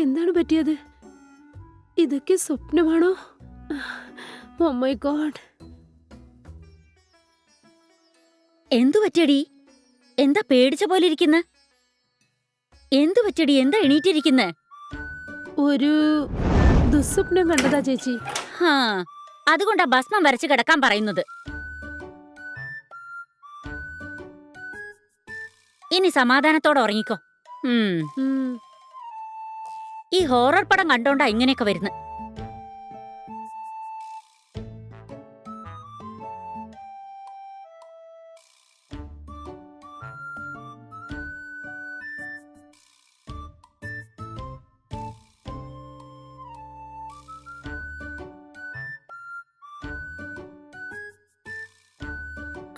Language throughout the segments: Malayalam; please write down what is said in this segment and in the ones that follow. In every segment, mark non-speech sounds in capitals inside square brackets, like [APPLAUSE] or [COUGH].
എനിക്ക് എന്താണ് പറ്റിയത്? ഇതൊക്കെ സ്വപ്നമാണോ? ഓ മൈ ഗോഡ് എന്തു പറ്റടി എന്താ പേടിച്ച പോലെ ഇരിക്കുന്ന? എന്തു പറ്റടി എന്താ എണീറ്റിരിക്കുന്നെ? ഒരു ദുസ്വപ്നം കണ്ടതാ ചേച്ചി. ഹാ അതുകൊണ്ടാ ഭസ്മം വരച്ച് കിടക്കാൻ പറയുന്നത്. ഇനി സമാധാനത്തോടെ ഉറങ്ങിക്കോ. ഉം. ഉം, ഈ ഹോറർ പടം കണ്ടോണ്ടാ ഇങ്ങനെയൊക്കെ വരുന്നത്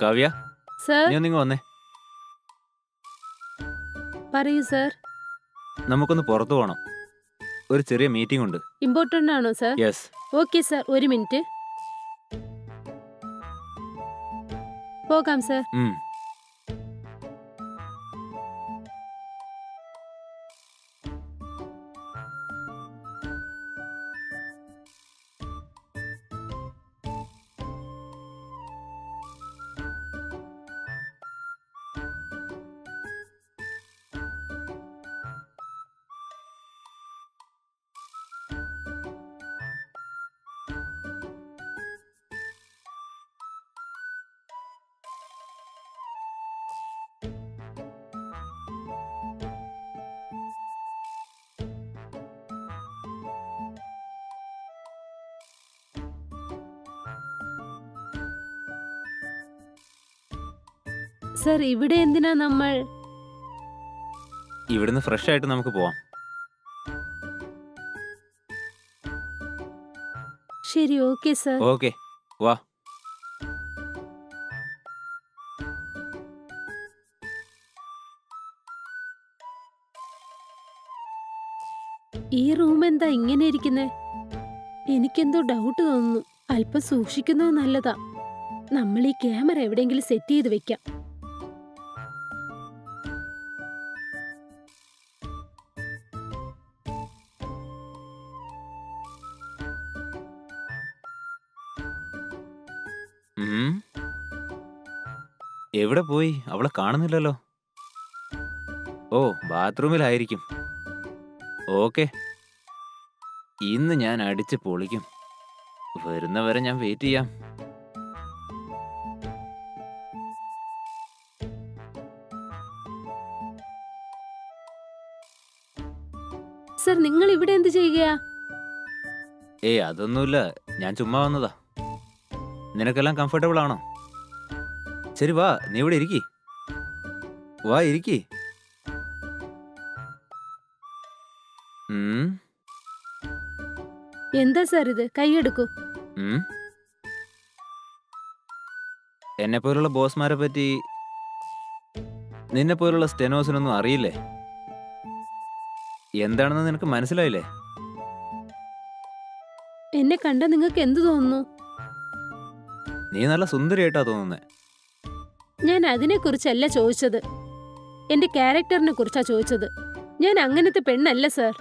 കാവ്യ സർ? നീ ഒന്നിങ്ങ് വന്നേ. പറയൂ സർ. നമുക്കൊന്ന് പുറത്തു പോകണം ഒരു ചെറിയ മീറ്റിംഗ് ഉണ്ട്. ഇമ്പോർട്ടന്റ് ആണോ സർ യെസ് ഓക്കെ സർ ഒരു മിനിറ്റ് പോകാം സർ സർ ഇവിടെ എന്തിനാ നമ്മൾ? ഇവിടുന്ന് ഫ്രഷ് ആയിട്ട് നമുക്ക് പോവാം. ശരി ഓക്കെ സർ. ഓക്കെ വാ. ഈ റൂം എന്താ ഇങ്ങനെ ഇരിക്കുന്നേ? എനിക്കെന്തോ ഡൗട്ട് തോന്നുന്നു. അല്പം സൂക്ഷിക്കുന്നത് നല്ലതാ. നമ്മൾ ഈ ക്യാമറ എവിടെയെങ്കിലും സെറ്റ് ചെയ്ത് വെക്കാം. എവിടെ പോയി? അവളെ കാണുന്നില്ലല്ലോ. ഓ ബാത്റൂമിലായിരിക്കും. ഓക്കെ. ഇന്ന് ഞാൻ അടിച്ച് പൊളിക്കും. വരുന്നവരെ ഞാൻ വെയിറ്റ് ചെയ്യാം. സർ നിങ്ങൾ ഇവിടെ എന്ത് ചെയ്യുകയാ? ഏ അതൊന്നുമില്ല. ഞാൻ ചുമ്മാ വന്നതാ. നിനക്കെല്ലാം കംഫർട്ടബിൾ ആണോ? ശരി വാ നീ ഇവിടെ ഇരിക്കി. വാ ഇരിക്കി. എന്താ സാർ ഇത്? കൈയെടുക്കൂ എടുക്കൂ. എന്നെ പോലുള്ള ബോസ്മാരെ പറ്റി നിന്നെ പോലുള്ള സ്റ്റെനോസിനൊന്നും അറിയില്ലേ? എന്താണെന്ന് നിനക്ക് മനസ്സിലായില്ലേ? എന്നെ കണ്ട നിങ്ങൾക്ക് എന്തു തോന്നുന്നു? നീ നല്ല സുന്ദരിയായിട്ടാ തോന്നുന്നേ. ഞാൻ അതിനെക്കുറിച്ചല്ല ചോദിച്ചത്. എന്റെ ക്യാരക്ടറിനെ കുറിച്ചാ ചോദിച്ചത്. ഞാൻ അങ്ങനത്തെ പെണ്ണല്ല സർ.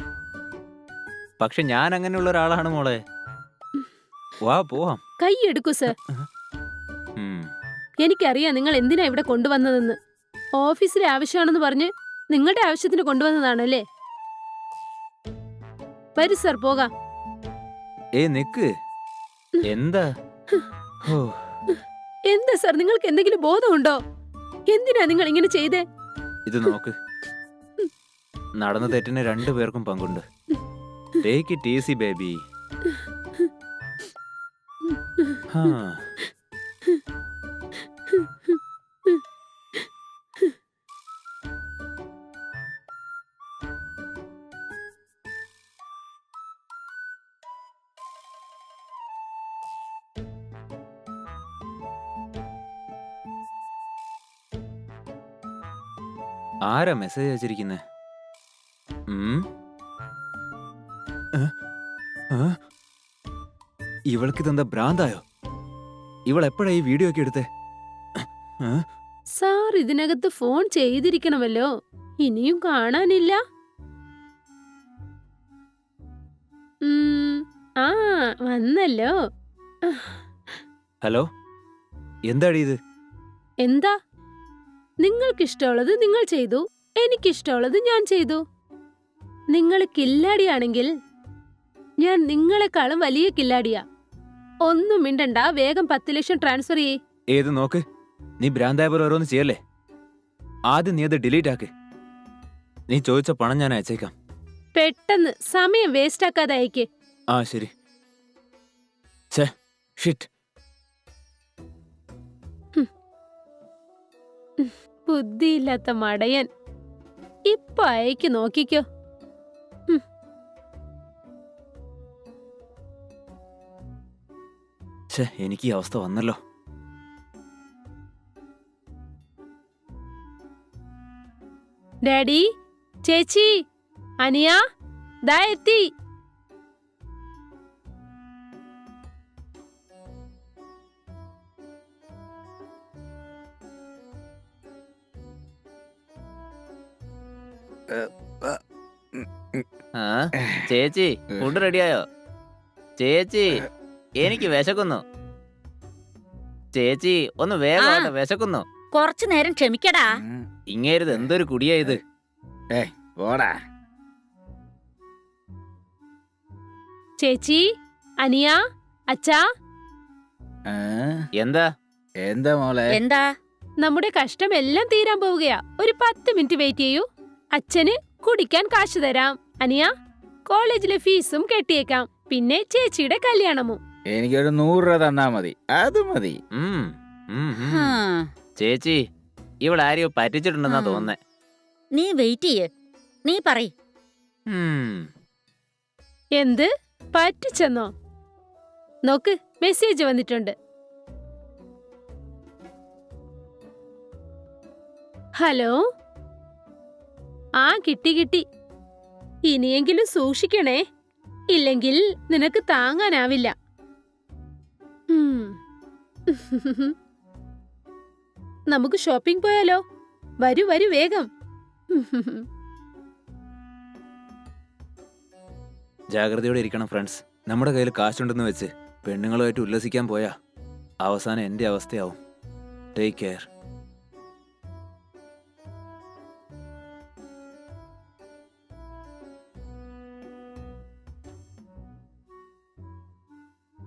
പക്ഷെ ഞാൻ അങ്ങനെയുള്ള ഒരാളാണ് മോളെ. വാ പോവാം. കൈയെടുക്കൂ സർ. ഉം. എനിക്കറിയാം നിങ്ങൾ എന്തിനാ ഇവിടെ കൊണ്ടുവന്നതെന്ന്. ഓഫീസിലെ ആവശ്യമാണെന്ന് പറഞ്ഞ് നിങ്ങളുടെ ആവശ്യത്തിന് കൊണ്ടുവന്നതാണല്ലേ? വരൂ സർ പോകാം. നിക്ക്. എന്താ? ഓ. എന്താ സാർ നിങ്ങൾക്ക് എന്തെങ്കിലും ബോധമുണ്ടോ? എന്തിനാ നിങ്ങൾ ഇങ്ങനെ ചെയ്തേ? ഇത് നോക്ക്. നടന്ന തെറ്റിന് രണ്ടു പേർക്കും പങ്കുണ്ട്. ടേക്ക് ഇറ്റ് ഈസി ബേബി ആരാ മെസ്സേജ് അയച്ചിരിക്കുന്നേ? ഇവൾക്ക് ഇതെന്താ ഭ്രാന്തായോ? ഇവൾ എപ്പോഴാ ഈ വീഡിയോ ഒക്കെ എടുത്തേ? സാർ ഇതിനകത്ത് ഫോൺ ചെയ്തിരിക്കണമല്ലോ. ഇനിയും കാണാനില്ല. ആ വന്നല്ലോ. ഹലോ? എന്താടി ഇത്? എന്താ? നിങ്ങൾക്കിഷ്ടമുള്ളത് നിങ്ങൾ ചെയ്തു. എനിക്കിഷ്ടമുള്ളത് ഞാൻ ചെയ്തു. നിങ്ങൾ കില്ലാടിയാണെങ്കിൽ ഞാൻ നിങ്ങളെക്കാളും വലിയ കില്ലാടിയാ. ഒന്നും മിണ്ടണ്ട വേഗം പത്ത് ലക്ഷം ട്രാൻസ്ഫർ ചെയ്യേ. ഏത് നോക്ക്? നീ ഭ്രാന്തായ പോലെ ഓരോന്ന് ചെയ്യല്ലേ? ആദ്യം നീ അത് ഡിലീറ്റ് ആക്ക്. നീ ചോദിച്ച പണം ഞാൻ അയച്ചേക്കാം. പെട്ടെന്ന് സമയം വേസ്റ്റ് ആക്കാതെ അയക്കേ ആ ശരി. ഛേ ഷിറ്റ് ബുദ്ധിയില്ലാത്ത മടയൻ. ഇപ്പൊ അയക്ക് നോക്കിക്കോ. എനിക്ക് ഈ അവസ്ഥ വന്നല്ലോ. ഡാഡി ചേച്ചി അനിയ ദാ എത്തി. ആ [LAUGHS] ചേച്ചി ഫുഡ് റെഡിയായോ? ചേച്ചി എനിക്ക് വിശക്കുന്നു. ചേച്ചി ഒന്ന് വേഗം. വിശക്കുന്നു. കുറച്ചു നേരം ക്ഷമിക്കടാ. ഇങ്ങേരുത് എന്തൊരു കുടിയാ ഇത്? പോടാ. ചേച്ചി അനിയ അച്ഛാ. എന്താ? എന്താ മോളെ? എന്താ? നമ്മുടെ കഷ്ടം എല്ലാം തീരാൻ പോവുകയാ. ഒരു പത്ത് മിനിറ്റ് വെയിറ്റ് ചെയ്യൂ. അച്ഛന് കുടിക്കാൻ കാശ് തരാം. അനിയ കോളേജിലെ ഫീസും കെട്ടിയേക്കാം. പിന്നെ ചേച്ചിയുടെ കല്യാണവും എനിക്കൊരു നൂറ് രൂപ തന്നാ മതി. അത് മതി. ഉം, ഉം, ഉം. ഹാ, ചേച്ചി ഇവിടെ ആരെയോ പറ്റിച്ചിട്ടുണ്ടെന്നാ തോന്നേ തോന്നുന്നേ. നീ വെയിറ്റ് ചെയ്യ്. നീ പറ ഉം. എന്ത്? പറ്റിച്ചെന്നോ? നോക്ക് മെസ്സേജ് വന്നിട്ടുണ്ട്. ഹലോ? ആ കിട്ടി കിട്ടി. ഇനിയെങ്കിലും സൂക്ഷിക്കണേ. ഇല്ലെങ്കിൽ നിനക്ക് താങ്ങാനാവില്ല. നമുക്ക് ഷോപ്പിംഗ് പോയാലോ? വരൂ വരൂ വേഗം. ജാഗ്രതയോടെ ഇരിക്കണം ഫ്രണ്ട്സ്. നമ്മുടെ കയ്യിൽ കാശുണ്ടെന്ന് വെച്ച് പെണ്ണുങ്ങളുമായിട്ട് ഉല്ലസിക്കാൻ പോയാ അവസാനം എന്റെ അവസ്ഥയാവും. Take care